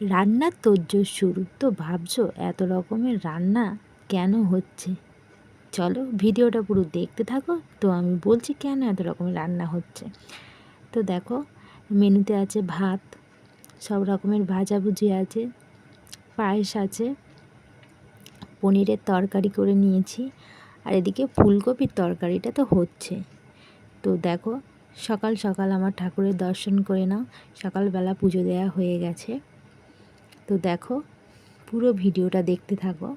রান্নার তোড়জোড় শুরু। তো ভাবছ এত রকমের রান্না কেন হচ্ছে? চলো ভিডিওটা পুরো দেখতে থাকো। তো আমি বলছি কেন এত রকমের রান্না হচ্ছে? তো দেখো, মেনুতে আছে ভাত, সব রকমের ভাজাভুজি আছে, পায়েস আছে, পনিরের তরকারি করে নিয়েছি, আর এদিকে ফুলকপির তরকারিটা তো হচ্ছে। তো দেখো, সকাল সকাল আমার ঠাকুরের দর্শন করে নাও। সকালবেলা পুজো দেওয়া হয়ে গেছে। তো দেখো, পুরো ভিডিওটা দেখতে থাকো।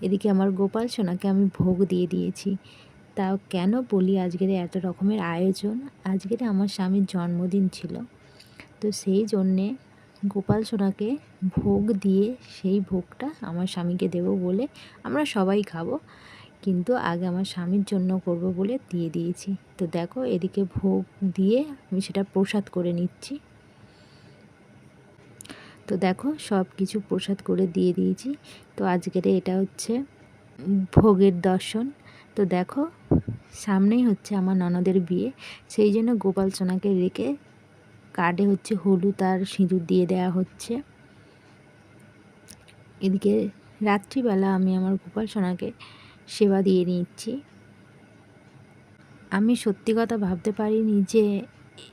এদিকে আমার গোপাল সোনাকে আমি ভোগ দিয়ে দিয়েছি। তাও কেন বলি, আজকের এত রকমের আয়োজন? আজকের আমার স্বামীর জন্মদিন ছিল। তো সেই জন্যে গোপাল সোনাকে ভোগ দিয়ে সেই ভোগটা আমার স্বামীকে দেব বলে আমরা সবাই খাব। কিন্তু আগে আমার স্বামীর জন্য করব বলে দিয়ে দিয়েছি। তো দেখো, এদিকে ভোগ দিয়ে আমি সেটা প্রসাদ করে নিচ্ছি। তো দেখো সব কিছু প্রসাদ করে দিয়ে দিয়েছি। তো আজকের এটা হচ্ছে ভোগের দর্শন। তো দেখো, সামনেই হচ্ছে আমার ননদের বিয়ে। সেই জন্য গোপাল সোনাকে রেখে কার্ডে হচ্ছে হলুদ আর সিঁদুর দিয়ে দেওয়া হচ্ছে। এদিকে রাত্রিবেলা আমি আমার গোপাল সোনাকে সেবা দিয়ে নিচ্ছি। আমি সত্যি কথা ভাবতে পারিনি যে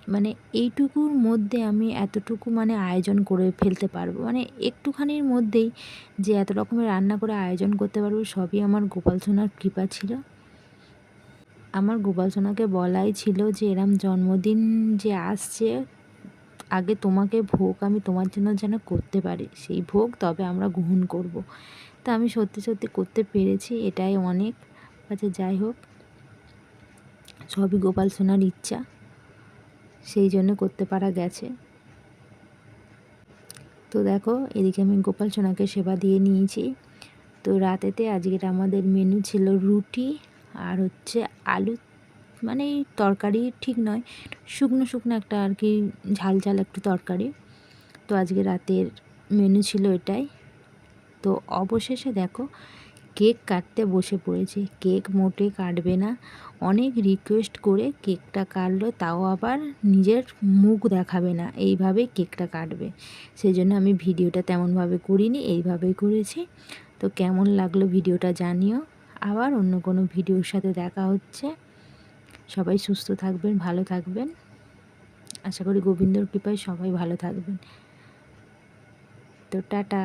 মানে এইটুকুর মধ্যে আমি এতটুকু মানে আয়োজন করে ফেলতে পারব। মানে একটুখানির মধ্যেই যে এত রকমের রান্না করে আয়োজন করতে পারব, সবই আমার গোপাল সোনার কৃপা ছিল। আমার গোপাল সোনাকে বলাই ছিল যে, এরম জন্মদিন যে আসছে, আগে তোমাকে ভোগ আমি তোমার জন্য যেন করতে পারি। সেই ভোগ তবে আমরা গ্রহণ করব। তা আমি সত্যি সত্যি করতে পেরেছি, এটাই অনেক। আচ্ছা যাই হোক। সবই গোপাল সোনার ইচ্ছা। সেই জন্য করতে পারা গেছে। তো দেখো, এদিকে আমি গোপাল সোনাকে সেবা দিয়ে নিয়েছি। তো রাতেতে আজকের আমাদের মেনু ছিল রুটি আর হচ্ছে আলু মানে তরকারি ঠিক নয়, শুকনো শুকনো একটা আর কি ঝাল ঝাল একটু তরকারি। তো আজকে রাতের মেনু ছিল এটাই। তো অবশেষে দেখো কেক কাটতে বসে পড়েছে। কেক মোটে কাটবে না। অনেক রিকোয়েস্ট করে কেকটা কাটলো, তাও আবার নিজের মুখ দেখাবে না। এইভাবেই কেকটা কাটবে। সেই জন্য আমি ভিডিওটা তেমনভাবে করিনি এইভাবেই করেছি। তো কেমন লাগল ভিডিওটা জানিও। আবার অন্য কোনো ভিডিওর সাথে দেখা হচ্ছে। সবাই সুস্থ থাকবেন, ভালো থাকবেন। আশা করি গোবিন্দর কৃপায় সবাই ভালো থাকবেন। তো টাটা।